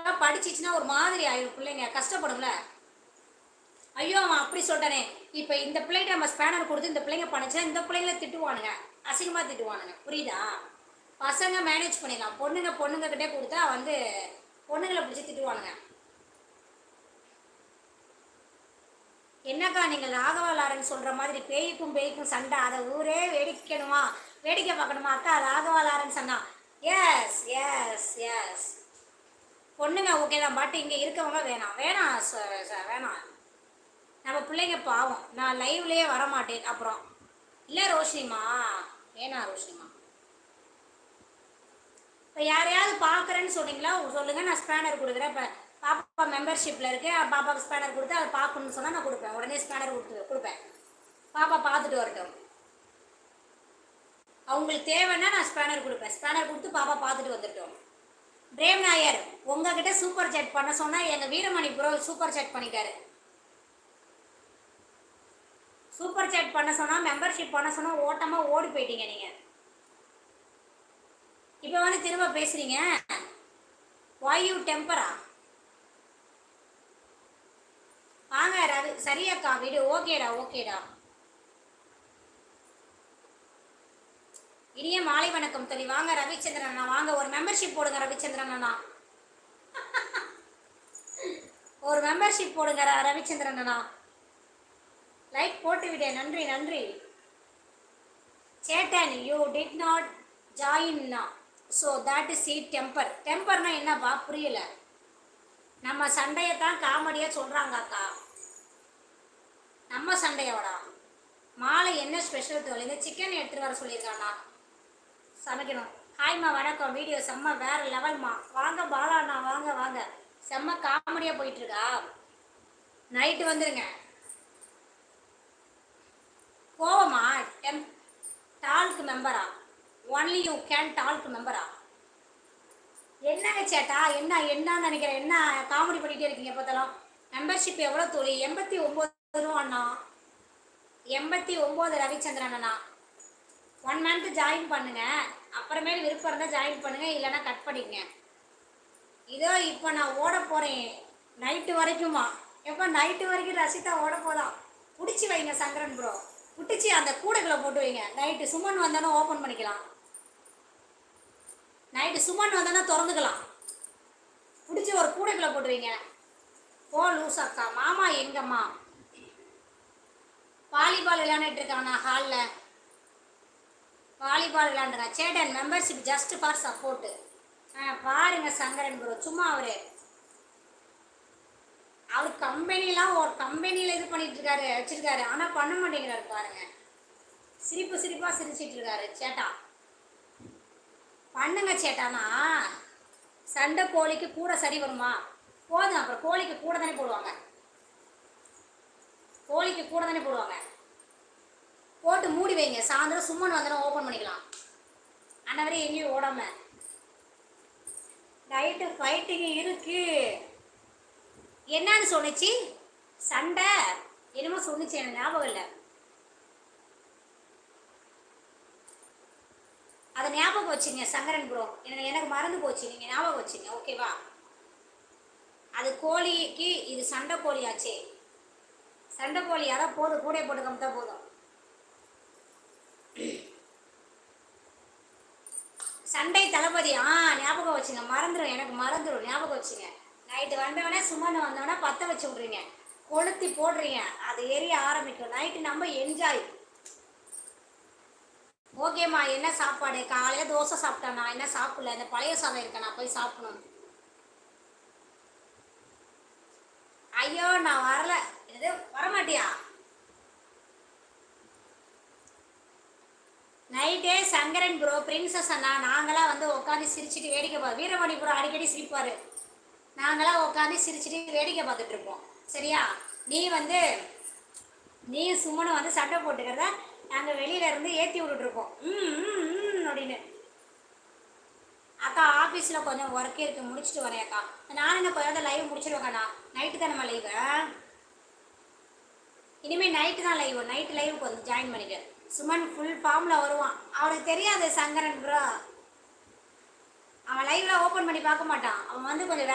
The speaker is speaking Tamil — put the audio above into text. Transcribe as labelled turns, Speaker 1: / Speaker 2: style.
Speaker 1: பிள்ளைங்களாம் படிச்சிச்சுன்னா ஒரு மாதிரி ஆயிடும் பிள்ளைங்க. கஷ்டப்படும்ல? ஐயோ அவன் அப்படி சொல்லிட்டானே. இப்போ இந்த பிள்ளைகிட்ட நம்ம ஸ்பேனர் கொடுத்து இந்த பிள்ளைங்க பண்ணிச்சா இந்த பிள்ளைங்கள திட்டுவானுங்க. அசிங்கமாக திட்டுவானுங்க. புரியுதா? பசங்க மேனேஜ் பண்ணிடலாம் பொண்ணுங்க பொண்ணுங்க கிட்டே கொடுத்தா வந்து பொண்ணுங்களை பிடிச்சி திட்டுவானுங்க. என்னக்கா நீங்கள் ராகவா லாரன் சொல்கிற மாதிரி பேய்க்கும் பேய்க்கும் சண்டை? அதை ஊரே வேடிக்கணுமா? வேடிக்கை பார்க்கணுமா? அக்கா ராகவா லாரன் சொன்னா எஸ் எஸ் எஸ் பொண்ணுங்க ஓகே தான் பட் இங்கே இருக்கவங்க வேணாம். வேணாம் ச- ச- வேணாம். நம்ம பிள்ளைங்க பாவம். நான் லைவ்லேயே வர மாட்டேன் அப்புறம் இல்லை ரோஷினிமா வேணாம் ரோஷினிமா இப்போ யாரையாவது பார்க்குறேன்னு சொன்னீங்களா? சொல்லுங்கள் நான் ஸ்பேனர் கொடுக்குறேன். இப்போ பாப்பா மெம்பர்ஷிப்பில் இருக்கேன் பாப்பாவுக்கு ஸ்பேனர் கொடுத்து அதை பார்க்கணும்னு சொன்னால் நான் கொடுப்பேன். உடனே ஸ்பேனர் கொடுத்து கொடுப்பேன். பாப்பா பார்த்துட்டு வரட்டும். அவங்களுக்கு தேவைன்னா நான் ஸ்பேனர் கொடுப்பேன். ஸ்பேனர் கொடுத்து பாப்பா பார்த்துட்டு வந்துட்டோம் பிரேம் நாயர் உங்ககிட்ட சூப்பர் சேட் பண்ண சொன்னால் எங்கள் வீரமணி ப்ரோ சூப்பர் சேட் பண்ணிட்டாரு சூப்பர் சேட் பண்ண சொன்னால் மெம்பர்ஷிப் பண்ண சொன்னால் ஓட்டமாக ஓடி போயிட்டீங்க நீங்கள் இப்போ வந்து திரும்ப பேசுகிறீங்க வாயு டெம்பரா வாங்க ரவி சரியாக்கா வீடு ஓகேடா ஓகேடா இனிய மாலை வணக்கம் தோழி. வாங்க ரவிச்சந்திரன் அண்ணா. வாங்க ஒரு மெம்பர்ஷிப் போடுங்க ரவிச்சந்திரன் அண்ணா. ஒரு மெம்பர்ஷிப் போடுங்க ரவிச்சந்திரன் அண்ணா. லைக் போட்டு நன்றி நன்றி. Chetan you did not join so that is E temper டெம்பர்னா என்னப்பா? புரியல. நம்ம சண்டையை தான் காமெடியாக சொல்கிறாங்க அக்கா. நம்ம சண்டையோட மாலை என்ன ஸ்பெஷல் தோல் இந்த சிக்கன் எடுத்துகிட்டு வர சொல்லியிருக்காண்ணா சமைக்கணும். ஹாய்மா வணக்கம். வீடியோ செம்ம வேற லெவல்மா வாங்க பாலாண்ணா வாங்க வாங்க. செம்ம காமெடியாக போயிட்டுருக்கா. நைட்டு வந்துருங்க. போவோமா? டெம் டால்க் மெம்பரா ஒன்லி யூ கேன் டால்க் மெம்பரா என்னங்க சேட்டா? என்ன என்னன்னு நினைக்கிறேன். என்ன காமெடி பண்ணிகிட்டே இருக்கீங்க பார்த்தாலும் மெம்பர்ஷிப் எவ்வளோ தோழி? எண்பத்தி ஒம்பது ரூபா அண்ணா எண்பத்தி ஒம்பது ரவிச்சந்திரன் அண்ணா. ஒன் மந்த் ஜாயின் பண்ணுங்க. அப்புறமேல் விருப்பம் இருந்தால் ஜாயின் பண்ணுங்க இல்லைன்னா கட் பண்ணிக்கங்க. இதோ இப்போ நான் ஓட போகிறேன் நைட்டு வரைக்குமா? எப்போ? நைட்டு வரைக்கும் ரசிதா ஓட போகலாம் பிடிச்சி வைங்க சங்கரன் ப்ரோ பிடிச்சி அந்த கூடைக்குள்ளே போட்டு வைங்க. நைட்டு சுமன் வந்தானே ஓப்பன் பண்ணிக்கலாம். நைட்டு சுமன் வந்தானே திறந்துக்கலாம். பிடிச்சி ஒரு கூடைக்குள்ளே போட்டு வைங்க. போ லூசாக்கா மாமா எங்கம்மா? வாலிபால் விளையாண்டுட்டு இருக்கானா ஹாலில் volleyball விளாண்டுங்க Chetan membership just for support ஆ பாருங்க சங்கரன் ப்ரோ சும்மா அவரு. அவர் கம்பெனிலாம் ஒரு கம்பெனியில் இது பண்ணிட்டு இருக்காரு வச்சிருக்காரு. ஆனால் பண்ண மாட்டேங்கிறாரு பாருங்க. சிரிப்பு சிரிப்பாக சிரிச்சிட்டு இருக்காரு சேட்டா. பண்ணுங்க சேட்டானா. சண்டை கோழிக்கு கூட சரி வருமா? போதும் அப்புறம் கோழிக்கு கூட தானே போடுவாங்க. கோழிக்கு கூட தானே போடுவாங்க. போட்டு மூடி வைங்க. சாயந்தரம் சும்மன் வந்தோம் ஓப்பன் பண்ணிக்கலாம். அன்னவரே எங்கேயும் ஓடாம. நைட்டு ஃபைட்டிங் இருக்கு. என்னன்னு சொன்னிச்சு? சண்டை. என்னமோ சொன்னிச்சு எனக்கு ஞாபகம் இல்லை. அதை ஞாபகம் வச்சுங்க சங்கரன் ப்ரோ எனக்கு எனக்கு மறந்து போச்சு. நீங்கள் ஞாபகம் வச்சுங்க ஓகேவா அது கோழிக்கு இது சண்டை கோழியாச்சே. சண்டை கோழி யாரோ போதும். கூட போட்டு தான் போதும். சண்டை தளபதி. ஆ ஞாபகம் வச்சுங்க. மறந்துடும் எனக்கு மறந்துடும் ஞாபகம் வச்சுங்க. நைட்டு வந்தவொடனே சுமந்து வந்தவொடனே பற்ற வச்சு விட்றீங்க கொளுத்தி போடுறீங்க. அது எரிய ஆரம்பிக்கும். நைட்டு நம்ம என்ஜாய் ஓகேம்மா என்ன சாப்பாடு? காலையில் தோசை சாப்பிட்டேன் நான். என்ன சாப்பிடல? இந்த பழைய சாதம் இருக்கேன் நான் போய் சாப்பிடணும். ஐயோ நான் வரல. இது வரமாட்டியா? நைட்டே சங்கரன் ப்ரோ பிரின்சஸ் அண்ணா நாங்களாம் வந்து உட்காந்து சிரிச்சிட்டு வேடிக்கை பார்த்து வீரமணி ப்ரோ அடிக்கடி சிரிப்பார். நாங்களாம் உட்காந்து சிரிச்சிட்டு வேடிக்கை பார்த்துட்டு இருப்போம். சரியா? நீ வந்து நீ சும்மனும் வந்து சண்டை போட்டுக்கிறத நாங்கள் வெளியில இருந்து ஏற்றி விட்டுட்ருப்போம் ம் அப்படின்னு. அக்கா ஆஃபீஸில் கொஞ்சம் ஒர்க் இருக்குது முடிச்சுட்டு வரேன் அக்கா. நானும் என்ன கொஞ்சம் லைவ் முடிச்சிருவேங்கண்ணா நைட்டு தானே லைவு இனிமேல் நைட்டு தான் லைவ் நைட்டு லைவுக்கு வந்து ஜாயின் பண்ணிக்க சுமன் ஃபுல் ஃபார்மில் வருவான். அவனுக்கு தெரியாது சங்கரன் ப்ரோ அவன் லைவ்ல ஓப்பன் பண்ணி பார்க்க மாட்டான். அவன் வந்து கொஞ்சம்